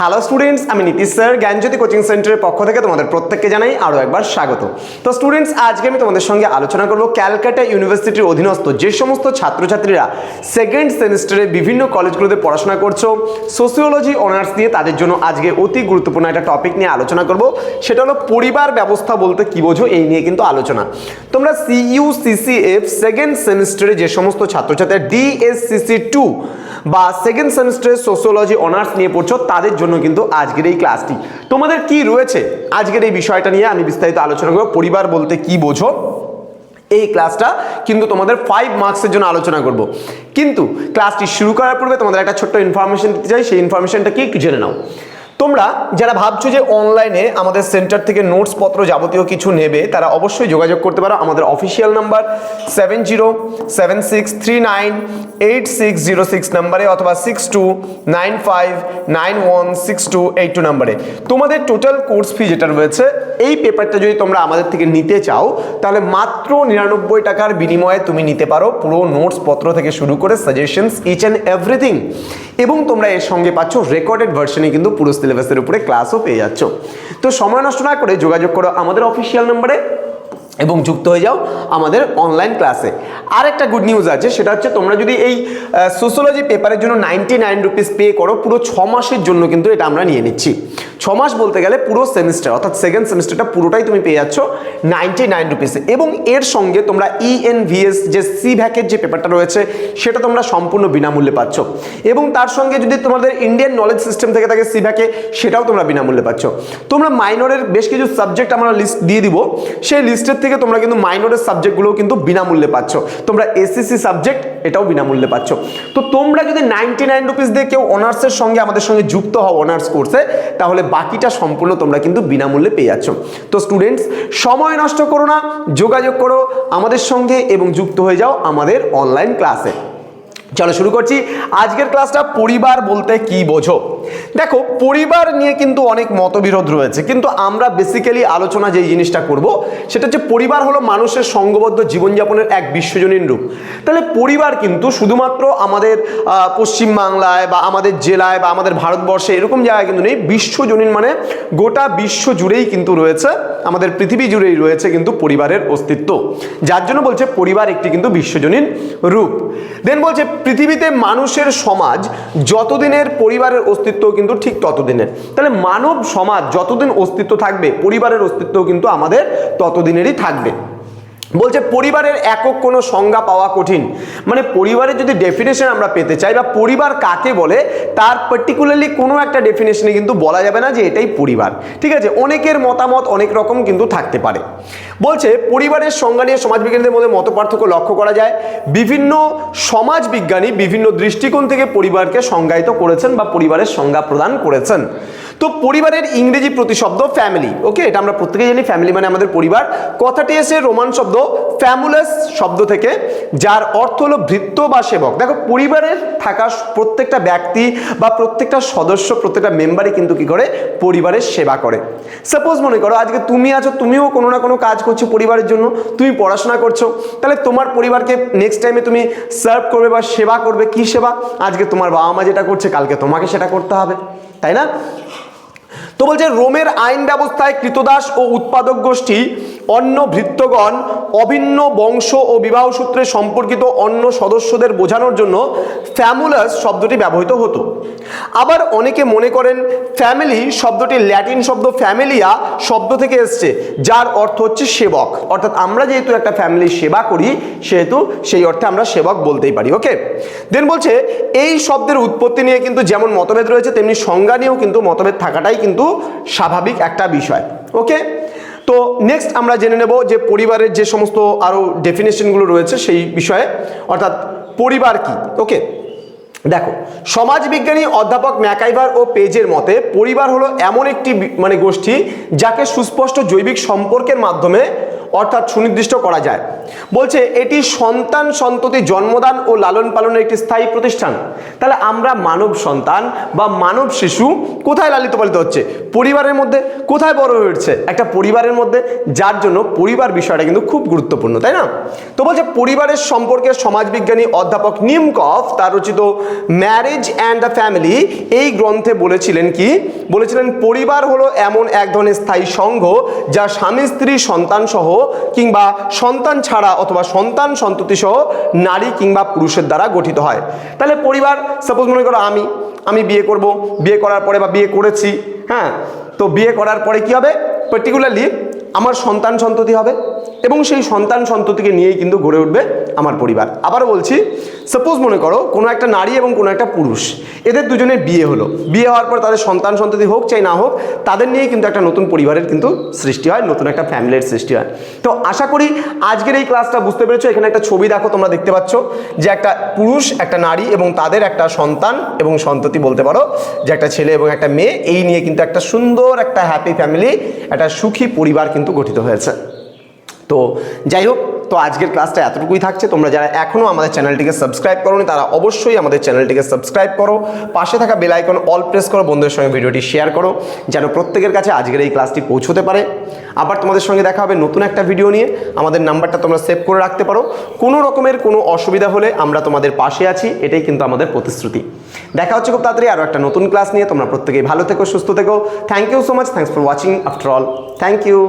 Hello students আমি Nitish sir, জ্ঞানজ্যোতি coaching সেন্টারের পক্ষ থেকে তোমাদের প্রত্যেককে জানাই আরও একবার স্বাগত। তো স্টুডেন্টস আজকে আমি তোমাদের সঙ্গে আলোচনা করব ক্যালকাটা ইউনিভার্সিটির অধীনস্থ যে সমস্ত ছাত্রছাত্রীরা সেকেন্ড সেমিস্টারে বিভিন্ন কলেজগুলোতে পড়াশোনা করছ সোসিওলজি অনার্স নিয়ে তাদের জন্য আজকে অতি গুরুত্বপূর্ণ একটা টপিক নিয়ে আলোচনা করব। সেটা হলো পরিবার ব্যবস্থা বলতে কি বোঝো, এই নিয়ে কিন্তু আলোচনা। তোমরা সিইউ সিসিএফ সেকেন্ড সেমিস্টারে যে সমস্ত ছাত্রছাত্রীরা ডিএসসিসি টু বা সেকেন্ড সেমিস্টারে সোশিওলজি অনার্স নিয়ে পড়ছো, তাদের জন্য কিন্তু আজকের এই ক্লাসটি তোমাদের কি রয়েছে? আজকের এই বিষয়টা নিয়ে আমি বিস্তারিত আলোচনা করব। পরিবার বলতে কি বোঝো? এই ক্লাসটা কিন্তু তোমাদের ফাইভ মার্কসের জন্য আলোচনা করব। কিন্তু ক্লাসটি শুরু করার পূর্বে তোমাদের একটা ছোট্ট ইনফরমেশন দিতে চাই। সেই ইনফরমেশনটা কি? একটু জেনে নাও। তোমরা যারা ভাবছ যে অনলাইনে আমাদের সেন্টার থেকে নোটস পত্র যাবতীয় কিছু নেবে, তারা অবশ্যই যোগাযোগ করতে পারো। আমাদের official number seven zero seven six three nine eight six zero six নাম্বারে অথবা six two nine five nine one six two eight two নাম্বারে তোমাদের টোটাল কোর্স ফি যেটা রয়েছে, এই পেপারটা যদি তোমরা আমাদের থেকে নিতে চাও, তাহলে মাত্র নিরানব্বই টাকার বিনিময়ে তুমি নিতে পারো পুরো নোটস পত্র থেকে শুরু করে সাজেশনস ইচ অ্যান্ড এভরিথিং এবং তোমরা এর সঙ্গে পাচ্ছ রেকর্ডেড ভার্সনে কিন্তু পুরো সিলেবাসের উপরে ক্লাসও পেয়ে যাচ্ছ। তো সময় নষ্ট না করে যোগাযোগ করো আমাদের অফিসিয়াল নাম্বারে এবং যুক্ত হয়ে যাও আমাদের অনলাইন ক্লাসে আরেকটা গুড নিউজ আছে, সেটা হচ্ছে তোমরা যদি এই সোশ্যোলজি পেপারের জন্য নাইনটি নাইন রুপিস পে করো, পুরো ছ মাসের জন্য কিন্তু এটা আমরা নিয়ে নিচ্ছি। ছ মাস বলতে গেলে পুরো সেমিস্টার, অর্থাৎ সেকেন্ড সেমিস্টারটা পুরোটাই তুমি পেয়ে যাচ্ছ নাইনটি নাইন রুপিসে এবং এর সঙ্গে তোমরা E ইএনভিএস যে সি ভ্যাকের যে পেপারটা রয়েছে, সেটা তোমরা সম্পূর্ণ বিনামূল্যে পাচ্ছ। এবং তার সঙ্গে যদি তোমাদের ইন্ডিয়ান নলেজ সিস্টেম থেকে থাকে সি ভ্যাকে সেটাও তোমরা বিনামূল্যে পাচ্ছ। তোমরা মাইনরের বেশ কিছু সাবজেক্ট আমরা লিস্ট দিয়ে দিব। সেই লিস্টের থেকে তোমরা কিন্তু মাইনরের সাবজেক্টগুলোও কিন্তু বিনামূল্যে পাচ্ছ। তোমরা এসএসসি সাবজেক্ট এটাও বিনামূল্যে পাচ্ছ। তো তোমরা যদি নাইনটি নাইন রুপিস দিয়ে কেউ অনার্সের সঙ্গে আমাদের সঙ্গে যুক্ত হও অনার্স কোর্সে তাহলে বাকিটা সম্পূর্ণ তোমরা কিন্তু বিনামূল্যে পেয়ে যাচ্ছ। তো স্টুডেন্টস সময় নষ্ট করো না, যোগাযোগ করো আমাদের সঙ্গে এবং যুক্ত হয়ে যাও আমাদের অনলাইন ক্লাসে চলো শুরু করছি। আজকের ক্লাসটা পরিবার বলতে কি বোঝো? দেখো, পরিবার নিয়ে কিন্তু অনেক মতবিরোধ রয়েছে, কিন্তু আমরা বেসিক্যালি আলোচনা যেই জিনিসটা করব, সেটা হচ্ছে পরিবার হলো মানুষের সঙ্গবদ্ধ জীবনযাপনের এক বিশ্বজনীন রূপ। তাহলে পরিবার কিন্তু শুধুমাত্র আমাদের পশ্চিমবাংলায় বা আমাদের জেলায় বা আমাদের ভারতবর্ষে এরকম জায়গায় কিন্তু নেই, বিশ্বজনীন মানে গোটা বিশ্ব জুড়েই কিন্তু রয়েছে, আমাদের পৃথিবী জুড়েই রয়েছে কিন্তু পরিবারের অস্তিত্ব। যার জন্য বলছে পরিবার একটি কিন্তু বিশ্বজনীন রূপ। দেন বলছে পৃথিবীতে মানুষের সমাজ যতদিনের পরিবারের অস্তিত্ব কিন্তু ঠিক ততদিনের। তাহলে মানব সমাজ যতদিন অস্তিত্ব থাকবে, পরিবারের অস্তিত্ব কিন্তু আমাদের ততদিনেরই থাকবে। বলছে পরিবারের একক কোনো সংজ্ঞা পাওয়া কঠিন। মানে পরিবারের যদি ডেফিনেশন আমরা পেতে চাই বা পরিবার কাকে বলে, তার পার্টিকুলারলি কোনো একটা ডেফিনেশনে কিন্তু বলা যাবে না যে এটাই পরিবার। ঠিক আছে? অনেকের মতামত অনেক রকম কিন্তু থাকতে পারে। বলছে, পরিবারের সংজ্ঞা নিয়ে সমাজবিজ্ঞানীদের মধ্যে মত পার্থক্য লক্ষ্য করা যায়। বিভিন্ন সমাজবিজ্ঞানী বিভিন্ন দৃষ্টিকোণ থেকে পরিবারকে সংজ্ঞায়িত করেছেন বা পরিবারের সংজ্ঞা প্রদান করেছেন। তো পরিবারের ইংরেজি প্রতিশব্দ ফ্যামিলি ওকে এটা আমরা প্রত্যেকেই জানি ফ্যামিলি মানে আমাদের পরিবার। কথাটি এসে রোমান শব্দ ফ্যামুলাস শব্দ থেকে, যার অর্থ হলো ভৃত্য বা সেবক। দেখো, পরিবারের থাকা প্রত্যেকটা ব্যক্তি বা প্রত্যেকটা সদস্য, প্রত্যেকটা মেম্বারই কিন্তু কি করে? পরিবারের সেবা করে। সাপোজ মনে করো, আজকে তুমি আছো, তুমিও কোনো না কোনো কাজ করছ পরিবারের জন্য, তুমি পড়াশোনা করছ, তাহলে তোমার পরিবারকে নেক্সট টাইমে তুমি সার্ভ করবে বা সেবা করবে, কি সেবা? আজকে তোমার বাবা মা যেটা করছে, কালকে তোমাকে সেটা করতে হবে। তাই না? তো বলছে রোমের আইন ব্যবস্থায় কৃতদাস ও উৎপাদক গোষ্ঠী অন্য ভৃত্যগণ অভিন্ন বংশ ও বিবাহ সূত্রে সম্পর্কিত অন্য সদস্যদের বোঝানোর জন্য ফ্যামুলাস শব্দটি ব্যবহৃত হতো। আবার অনেকে মনে করেন ফ্যামিলি শব্দটি ল্যাটিন শব্দ ফ্যামিলিয়া শব্দ থেকে এসছে, যার অর্থ হচ্ছে সেবক। অর্থাৎ আমরা যেহেতু একটা ফ্যামিলির সেবা করি, সেহেতু সেই অর্থে আমরা সেবক বলতেই পারি ওকে দেন বলছে, এই শব্দের উৎপত্তি নিয়ে কিন্তু যেমন মতভেদ রয়েছে, তেমনি সংজ্ঞা নিয়েও কিন্তু মতভেদ থাকাটাই কিন্তু স্বাভাবিক একটা বিষয় ওকে নেক্সট আমরা জেনে নেব যে পরিবারের যে সমস্ত আরও ডেফিনেশনগুলো রয়েছে সেই বিষয়ে। অর্থাৎ পরিবার কি? ওকে দেখো, সমাজবিজ্ঞানী অধ্যাপক ম্যাকাইভার ও পেজের মতে পরিবার হলো এমন একটি মানে গোষ্ঠী যাকে সুস্পষ্ট জৈবিক সম্পর্কের মাধ্যমে অর্থাৎ সুনির্দিষ্ট করা যায়। বলছে, এটি সন্তান সন্ততি জন্মদান ও লালন পালনের একটি স্থায়ী প্রতিষ্ঠান। তাহলে আমরা মানব সন্তান বা মানব শিশু কোথায় লালিত পালিত হচ্ছে? পরিবারের মধ্যে? কোথায় বড় হয়ে উঠছে? একটা পরিবারের মধ্যে, যার জন্য পরিবার বিষয়টা কিন্তু খুব গুরুত্বপূর্ণ, তাই না? তো বলছে, পরিবারের সম্পর্কে সমাজবিজ্ঞানী অধ্যাপক নিমকফ, তার রচিত ম্যারেজ অ্যান্ড দ্য ফ্যামিলি, এই গ্রন্থে বলেছিলেন কি? বলেছিলেন, পরিবার হলো এমন এক ধরনের স্থায়ী সংঘ, যা স্বামী স্ত্রী সন্তান সহ কিংবা সন্তান ছাড়া অথবা সন্তান সন্ততি সহ নারী কিংবা পুরুষের দ্বারা গঠিত হয়। তাহলে পরিবার সাপোজ মনে করো আমি আমি বিয়ে করব, বিয়ে করার পরে বা বিয়ে করেছি হ্যাঁ? তো বিয়ে করার পরে কি হবে? পার্টিকুলারলি আমার সন্তান সন্ততি হবে। এবং সেই সন্তান সন্ততিকে নিয়েই কিন্তু গড়ে উঠবে আমার পরিবার। আবারও বলছি সাপোজ মনে করো কোনো একটা নারী এবং কোনো একটা পুরুষ, এদের দুজনের বিয়ে হলো। বিয়ে হওয়ার পর তাদের সন্তান সন্ততি হোক চাই না হোক, তাদের নিয়েই কিন্তু একটা নতুন পরিবারের কিন্তু সৃষ্টি হয়, নতুন একটা ফ্যামিলির সৃষ্টি হয়। তো আশা করি আজকের এই ক্লাসটা বুঝতে পেরেছ, এখানে একটা ছবি দেখো, তোমরা দেখতে পাচ্ছ যে একটা পুরুষ, একটা নারী এবং তাদের একটা সন্তান এবং সন্ততি বলতে পারো, যে একটা ছেলে এবং একটা মেয়ে, এই নিয়ে কিন্তু একটা সুন্দর একটা হ্যাপি ফ্যামিলি একটা সুখী পরিবার কিন্তু গঠিত হয়েছে। তো যাই হোক, তো আজকের ক্লাসটা এতটুকুই থাকছে। তোমরা যারা এখনও আমাদের চ্যানেলটিকে সাবস্ক্রাইব করোনি, তারা অবশ্যই আমাদের চ্যানেলটিকে সাবস্ক্রাইব করো। পাশে থাকা বেল আইকন অল প্রেস করো, বন্ধুদের সঙ্গে ভিডিওটি শেয়ার করো, যেন প্রত্যেকের কাছে আজকের এই ক্লাসটি পৌঁছতে পারে। আবার তোমাদের সঙ্গে দেখা হবে নতুন একটা ভিডিও নিয়ে। আমাদের নাম্বারটা তোমরা সেভ করে রাখতে পারো। কোনো রকমের কোনো অসুবিধা হলে আমরা তোমাদের পাশে আছি, এটাই কিন্তু আমাদের প্রতিশ্রুতি। দেখা হচ্ছে খুব তাড়াতাড়ি আরও একটা নতুন ক্লাস নিয়ে। তোমরা প্রত্যেকেই ভালো থেকো, সুস্থ থেকো। Thank you so much thanks for watching after all thank you